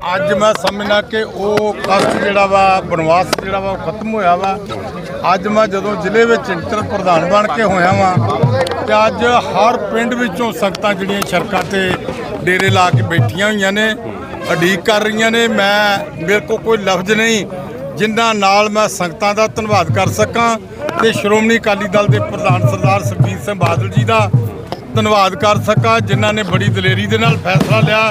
ਅੱਜ ਮੈਂ ਸਮਝਣਾ ਕਿ ਉਹ ਕਸ਼ਟ ਜਿਹੜਾ ਵਾ, ਬਨਵਾਸ ਜਿਹੜਾ ਵਾ, ਉਹ ਖਤਮ ਹੋਇਆ ਵਾ। ਅੱਜ ਮੈਂ ਜਦੋਂ ਜ਼ਿਲ੍ਹੇ ਵਿੱਚ ਇੰਟਰ ਪ੍ਰਧਾਨ ਬਣ ਕੇ ਹੋਇਆ ਵਾਂ, ਤੇ ਅੱਜ ਹਰ ਪਿੰਡ ਵਿੱਚੋਂ ਸੰਗਤਾਂ ਜਿਹੜੀਆਂ ਸੜਕਾਂ ਤੇ ਡੇਰੇ ਲਾ ਕੇ ਬੈਠੀਆਂ ਹੋਈਆਂ ਨੇ, ਉਡੀਕ ਕਰ ਰਹੀਆਂ ਨੇ। ਮੈਂ, ਮੇਰੇ ਕੋਲ ਕੋਈ ਲਫ਼ਜ਼ ਨਹੀਂ, ਜਿਨ੍ਹਾਂ ਨਾਲ ਮੈਂ ਸੰਗਤਾਂ ਦਾ ਧੰਨਵਾਦ ਕਰ ਸਕਾਂ ਤੇ ਸ਼੍ਰੋਮਣੀ ਅਕਾਲੀ ਦਲ ਦੇ ਪ੍ਰਧਾਨ ਸਰਦਾਰ ਸੁਖਬੀਰ ਸਿੰਘ ਬਾਦਲ ਜੀ ਦਾ ਧੰਨਵਾਦ ਕਰ ਸਕਾਂ, ਜਿਨ੍ਹਾਂ ਨੇ ਬੜੀ ਦਲੇਰੀ ਦੇ ਨਾਲ ਫੈਸਲਾ ਲਿਆ।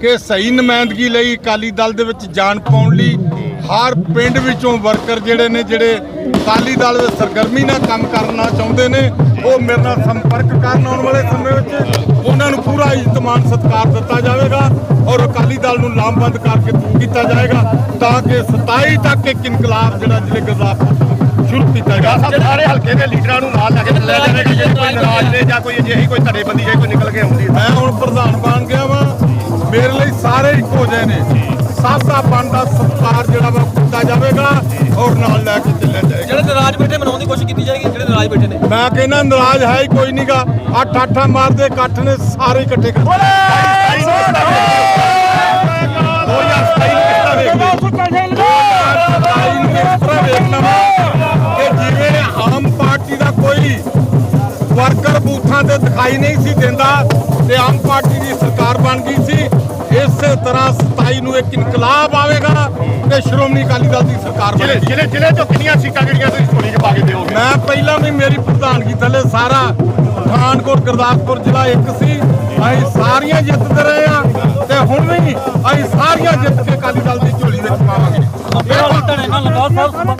ਕਿ ਸਹੀ ਨੁਮਾਇੰਦਗੀ ਲਈ ਅਕਾਲੀ ਦਲ ਦੇ ਵਿੱਚ ਜਾਣ ਪਾਉਣ ਲਈ ਹਰ ਪਿੰਡ ਵਿੱਚੋਂ ਵਰਕਰ ਜਿਹੜੇ ਨੇ ਜਿਹੜੇ ਅਕਾਲੀ ਦਲ ਵਿੱਚ ਸਰਗਰਮੀ ਨਾਲ ਕੰਮ ਕਰਨਾ ਚਾਹੁੰਦੇ ਨੇ ਉਹ ਮੇਰੇ ਨਾਲ ਸੰਪਰਕ ਕਰਨ ਆਉਣ ਵਾਲੇ ਸਮੇਂ ਵਿੱਚ ਉਹਨਾਂ ਨੂੰ ਪੂਰਾ ਇੱਜ਼ਤਮਾਨ ਸਤਿਕਾਰ ਦਿੱਤਾ ਜਾਵੇਗਾ ਔਰ ਅਕਾਲੀ ਦਲ ਨੂੰ ਲਾਮਬੰਦ ਕਰਕੇ ਕੀਤਾ ਜਾਏਗਾ ਤਾਂ ਕਿ 27 ਤੱਕ ਇੱਕ ਇਨਕਲਾਬ ਜਿਹੜਾ ਜ਼ਿਲ੍ਹੇ ਗੁਰਦਾਸਪੁਰ ਤੋਂ ਸ਼ੁਰੂ ਕੀਤਾ ਜਾ ਸਾਹਿਬ ਸਾਰੇ ਹਲਕੇ ਦੇ ਲੀਡਰਾਂ ਨੂੰ ਨਾਲ ਲੈ ਕੇ ਚੱਲਿਆ ਜਾਵੇਗਾ ਜੇ ਕੋਈ ਨਾਰਾਜ਼ ਨੇ ਜਾਂ ਕੋਈ ਅਜਿਹੀ ਕੋਈ ਧੜੇਬੰਦੀ ਜੇ ਕੋਈ ਨਿਕਲ ਕੇ ਆਉਂਦੀ ਮੈਂ ਹੁਣ ਪ੍ਰਧਾਨ ਬਣ ਗਿਆ ਵਾਂ। ਮੇਰੇ ਲਈ ਸਾਰੇ ਇੱਕੋ ਜਿਹੇ ਨੇ ਸਭ ਦਾ ਬਣਦਾ ਸਤਿਕਾਰ ਜਿਹੜਾ ਵਾ ਕੀਤਾ ਜਾਵੇਗਾ ਔਰ ਨਾਲ ਲੈ ਕੇ ਚੱਲਿਆ ਜਾਏਗਾ ਜਿਹੜੇ ਨਾਰਾਜ਼ ਬੈਠੇ ਮਨਾਉਣ ਦੀ ਕੋਸ਼ਿਸ਼ ਕੀਤੀ ਜਾਏਗੀ ਜਿਹੜੇ ਨਾਰਾਜ਼ ਬੈਠੇ ਨੇ ਮੈਂ ਕਹਿੰਦਾ ਨਾਰਾਜ਼ ਹੈ ਹੀ ਕੋਈ ਨਹੀਂਗਾ ਅੱਠ ਅੱਠਾਂ ਮਾਰਦੇ ਇਕੱਠ ਨੇ ਸਾਰੇ ਇਕੱਠੇ ਕਰ ਜਿਵੇਂ ਆਮ ਪਾਰਟੀ ਦਾ ਕੋਈ ਵਰਕਰ ਬੂਥਾਂ ਤੇ ਦਿਖਾਈ ਨਹੀਂ ਸੀ ਦਿੰਦਾ ਤੇ ਆਮ ਪਾਰਟੀ ਦੀ ਸਰਕਾਰ ਬਣ ਗਈ ਸੀ ਇਨਕਲਾਬ ਆਵੇਗਾ ਤੇ ਸ਼੍ਰੋਮਣੀ ਅਕਾਲੀ ਦਲ ਦੀ ਸਰਕਾਰ ਜ਼ਿਲ੍ਹੇ ਬਣੇਗੀ। ਜ਼ਿਲ੍ਹੇ ਜ਼ਿਲ੍ਹੇ ਚੋਂ ਕਿੰਨੀਆਂ ਸੀਟਾਂ ਜਿਹੜੀਆਂ ਤੁਸੀਂ ਝੋਲੀ 'ਚ ਪਾ ਕੇ ਦਿਓਗੇ? ਮੈਂ ਪਹਿਲਾਂ ਵੀ ਮੇਰੀ ਪ੍ਰਧਾਨਗੀ ਥੱਲੇ ਸਾਰਾ ਪਠਾਨਕੋਟ ਗੁਰਦਾਸਪੁਰ ਜ਼ਿਲ੍ਹਾ ਇੱਕ ਸੀ। ਅਸੀਂ ਸਾਰੀਆਂ ਜਿੱਤਦੇ ਰਹੇ ਆ ਤੇ ਹੁਣ ਵੀ ਅਸੀਂ ਸਾਰੀਆਂ ਜਿੱਤ ਕੇ ਅਕਾਲੀ ਦਲ ਦੀ ਝੋਲੀ ਵਿੱਚ ਪਾਵਾਂਗੇ।